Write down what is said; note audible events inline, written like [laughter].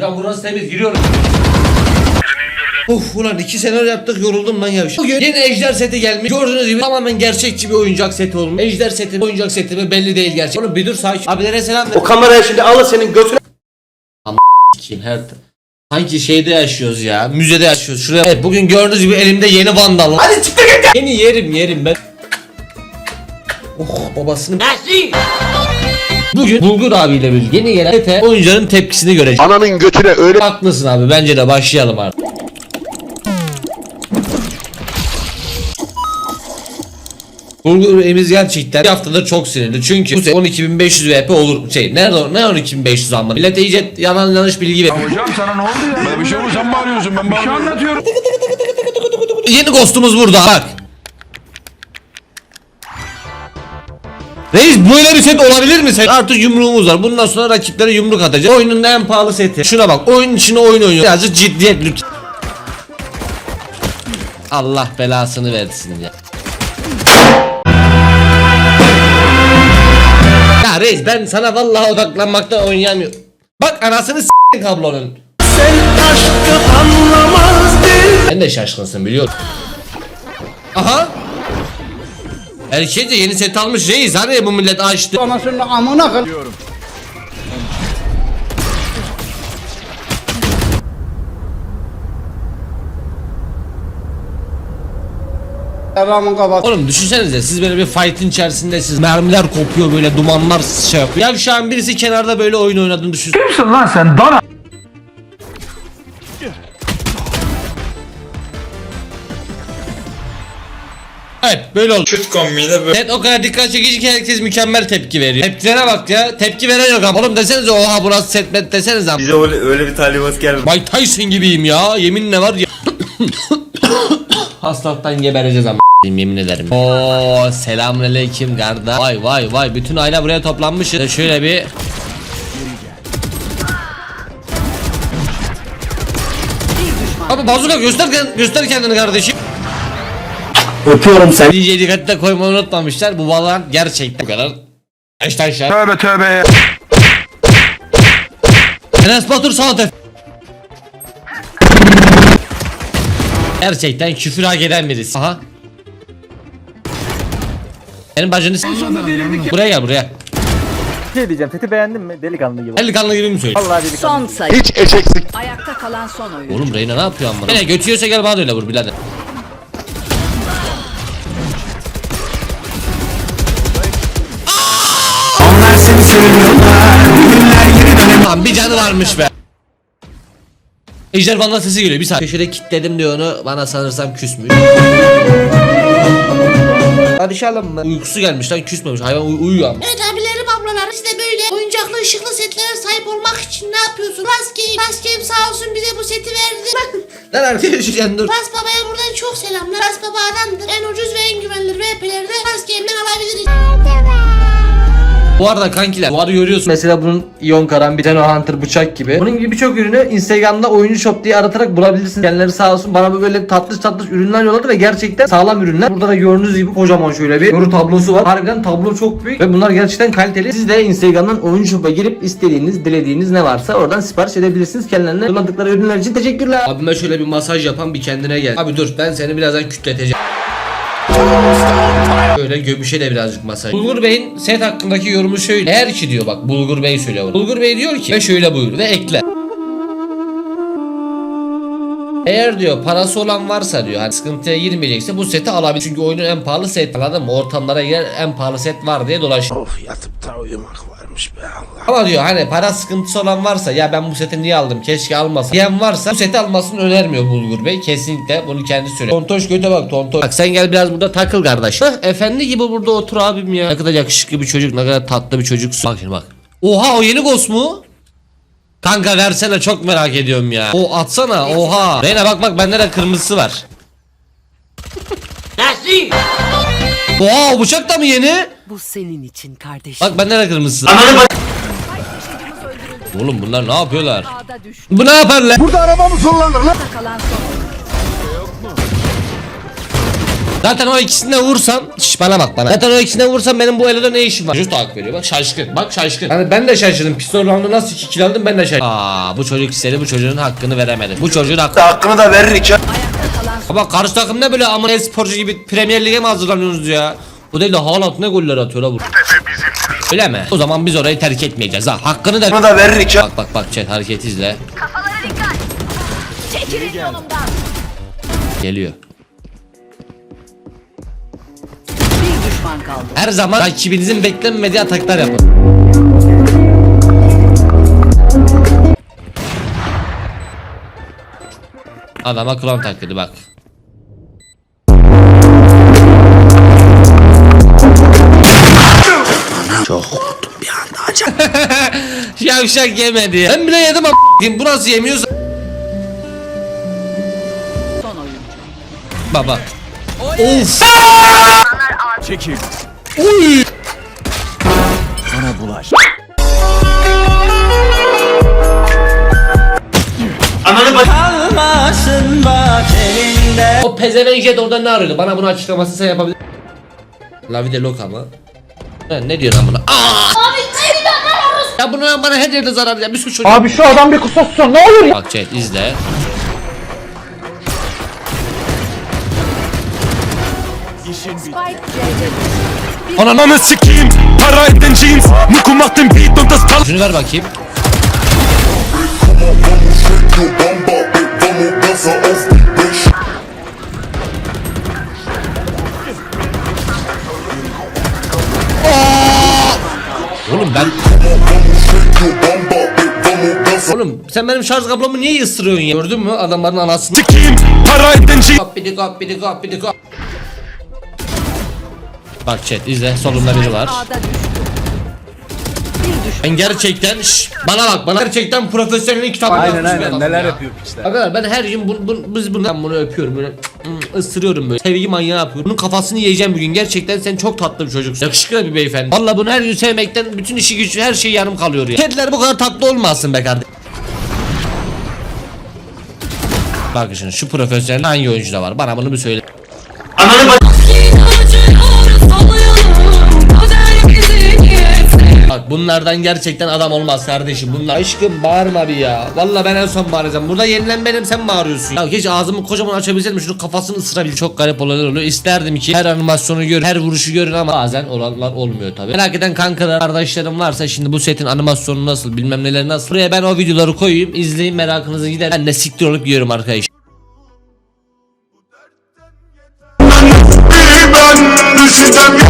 Ya burası temiz giriyorum. Uf ulan iki sene yaptık yoruldum lan ya. Bugün yeni ejder seti gelmiş. Gördüğünüz gibi tamamen gerçekçi bir oyuncak seti olmuş. Ejder seti oyuncak seti mi belli değil gerçek. Oğlum bir dur sakin. Abilere selam ver. O kamerayı şimdi alır senin götüne Kim her Hangi şeyde yaşıyoruz ya? Müzede yaşıyoruz. Şuraya. Evet, bugün gördüğünüz gibi elimde yeni vandal. Hadi çıktı git. Yeni yerim yerim ben. Oh babasını. Bugün Bulgur abiyle birlikte yeni gelen sete oyuncuların tepkisini göreceğiz. Ananın götüne öyle Haklısın abi bence de başlayalım artık. Bulgur Emiz gerçekten bir haftadır çok sinirli çünkü bu sene 12500 VP olur şey nerede ne 12500 amma millet iyice yalan yanlış bilgi veriyor. Hocam sana ne oldu ya? Ben bir şey oldu sen bağırıyorsun ben bağırıyorum. Bir şey anlatıyorum. Yeni ghostumuz burada bak. Böyle bir set olabilir mi? Sen artık yumruğumuz var. Bundan sonra rakiplere yumruk atacağız. Oyunun en pahalı seti. Şuna bak. Oyun içine oyun oynuyor. Birazcık ciddiyet lütfen. Allah belasını versin ya. Ya reis ben sana vallahi odaklanmakta oynayamıyorum. Bak anasını s**tin kablonun. Sen de şaşkınsın biliyorum. Aha. Erkeği de yeni set almış reis. Hani bu millet açtı. Anasının amına kal. Ramın kafası. Oğlum düşünsenize siz böyle bir fight'in içerisindesiniz. Mermiler kopuyor böyle dumanlar şey yapıyor. Ya şu an birisi kenarda böyle oyun oynadığını düşün. Kimsin lan sen dana? Evet böyle oldu. Küt kombine böyle. Evet o kadar dikkat çekici ki herkes mükemmel tepki veriyor. Tepkilere bak ya. Tepki veren yok ama. Oğlum desenize oha burası setmet desenize. Bize öyle, öyle bir talimat gelmedi. Mike Tyson gibiyim ya. Yeminle var ya. [coughs] Hastalıktan gebereceğiz ama. Yemin ederim. Oo selamünaleyküm garda. Vay vay vay bütün aile buraya toplanmış. Şöyle bir Abi bazuka göster göster kendini kardeşim. Öpüyorum seni. DJ dikkatli koymayı unutmamışlar. Bu balon gerçekten bu kadar. Baştan aşağı. Tövbe tövbe ya. Enes Batur sanat ef- Gerçekten küfür hak eden birisi. Aha. Benim bacını s- Buraya gel buraya. Bir şey diyeceğim. Seti beğendin mi? Delikanlı gibi. Delikanlı gibi mi söylüyor? Vallahi delikanlı. Son sayı. Hiç eşeksin. Ayakta kalan son oyun. Oğlum Reyna ne yapıyor amma? Ne götüyorsa gel bana da öyle vur birader. Lan bir canı varmış be. Ejder bana sesi geliyor bir saniye. Köşede kilitledim diyor onu bana sanırsam küsmüş. Barışalım mı? Uykusu gelmiş lan küsmemiş hayvan uy- uyuyor ama. Evet abilerim ablalarım siz de böyle oyuncaklı ışıklı setlere sahip olmak için ne yapıyorsun? Raskim, Raskim sağ olsun bize bu seti verdi. [laughs] Lan arkadaşım dur. Ras Baba'ya buradan çok selamlar. Ras Baba adamdır. En ucuz ve en güvenilir VP'leri de Raskim'den alabiliriz. Bu arada kankiler duvarı görüyorsun. Mesela bunun iyon karan bir tane hunter bıçak gibi. Bunun gibi birçok ürünü Instagram'da oyuncu shop diye aratarak bulabilirsiniz. Kendileri sağ olsun bana böyle tatlış tatlış ürünler yolladı ve gerçekten sağlam ürünler. Burada da gördüğünüz gibi kocaman şöyle bir yoru tablosu var. Harbiden tablo çok büyük ve bunlar gerçekten kaliteli. Siz de Instagram'dan oyuncu shop'a girip istediğiniz, dilediğiniz ne varsa oradan sipariş edebilirsiniz. Kendilerine yolladıkları ürünler için teşekkürler. Abime şöyle bir masaj yapan bir kendine gel. Abi dur ben seni birazdan kütleteceğim. Böyle göbüşe de birazcık masaj. Bulgur Bey'in set hakkındaki yorumu şöyle. Eğer ki diyor bak Bulgur Bey söylüyor. bunu. Bulgur Bey diyor ki ve şöyle buyur ve ekle. Eğer diyor parası olan varsa diyor hani sıkıntıya girmeyecekse bu seti alabilir. Çünkü oyunun en pahalı set anladın mı? Ortamlara girer en pahalı set var diye dolaşıyor. Of yatıp da uyumak varmış be Allah. Ama diyor hani para sıkıntısı olan varsa ya ben bu seti niye aldım keşke almasam diyen varsa bu seti almasını önermiyor Bulgur Bey. Kesinlikle bunu kendi söylüyor. Tontoş göte bak tontoş. Bak sen gel biraz burada takıl kardeş. Hah, efendi gibi burada otur abim ya. Ne kadar yakışıklı bir çocuk ne kadar tatlı bir çocuksun. Bak şimdi bak. Oha o yeni ghost mu? Kanka versene çok merak ediyorum ya. O atsana oha. Reyna bak bak bende de kırmızısı var. Oha o bıçak da mı yeni? Bu senin için kardeşim. Bak bende de kırmızısı. Oğlum bunlar ne yapıyorlar? Bu ne yaparlar? Burada araba mı kullanır lan? Kalan son oyun. Zaten o ikisine vursam şş bana bak bana. Zaten o ikisine vursam benim bu elede ne işim var? Da hak veriyor. Bak şaşkın. Bak şaşkın. Yani ben de şaşırdım. Pistol roundu nasıl 2 kill aldım ben de şaşırdım. Aa bu çocuk istedi bu çocuğun hakkını veremedi. Bu çocuğun hakkı. Hakkını da veririk ya. Baba karşı takım ne böyle amına sporcu gibi Premier Lig'e mi hazırlanıyorsunuz ya? Bu değil de Haaland ne goller atıyor la bu. Öyle mi? O zaman biz orayı terk etmeyeceğiz ha. Hakkını da Hakkını da veririk ya. Bak bak bak chat hareket izle. Geliyor. Bir düşman kaldı. Her zaman rakibinizin beklenmediği ataklar yapın. Adama klon taklidi bak. Çok korktum bir anda acaba. [laughs] Yavşak yemedi. Ben bile yedim ama bu nasıl yemiyorsa. Son oyuncu. Baba. Of. Çekil. Uy. Bana bulaş. Ananı bak. O pezevenk jet orada ne arıyordu? Bana bunu açıklaması sen yapabilir. La bir de lok Ha, ne diyorsun amına? Aa! Ya bunu bana her yerde zarar ya bir suç Abi şu adam bir kusursun ne olur ya. Bak chat izle. Spike C'de Ananı sikeyim. Para eden jeans. Nuku machten beat und das Tal. Şunu ver bakayım. Oğlum sen benim şarj kablomu niye ısırıyorsun ya? Gördün mü adamların anasını? Sikeyim. Para eden jeans. Kop bidi kop bidi kop bidi kop. Bak chat izle solunda biri var. Ben gerçekten şş, bana bak bana gerçekten profesyonelin kitabını Aynen aynen neler ya. yapıyor işte. Arkadaşlar ben her gün bu, bu, biz bunu, ben bunu öpüyorum böyle mm, ısırıyorum böyle sevgi manyağı yapıyorum bunun kafasını yiyeceğim bugün gerçekten sen çok tatlı bir çocuksun yakışıklı bir beyefendi Valla bunu her gün sevmekten bütün işi gücü her şey yarım kalıyor ya Kediler bu kadar tatlı olmasın be kardeşim Bak şimdi şu profesyonel hangi oyuncuda var? Bana bunu bir söyle. Ananı bak. Bunlardan gerçekten adam olmaz kardeşim. Bunlar aşkım bağırma bir ya. Vallahi ben en son bağıracağım. Burada yenilen benim sen bağırıyorsun. Ya hiç ağzımı kocaman açabilseydim şunu kafasını ısırabil. Çok garip olaylar oluyor. İsterdim ki her animasyonu gör, her vuruşu görün ama bazen olanlar olmuyor tabi. Merak eden kankalar, kardeşlerim varsa şimdi bu setin animasyonu nasıl, bilmem neler nasıl. Buraya ben o videoları koyayım. izleyin merakınızı gider. Ben de siktir olup yiyorum arkadaş. Ben düşüncem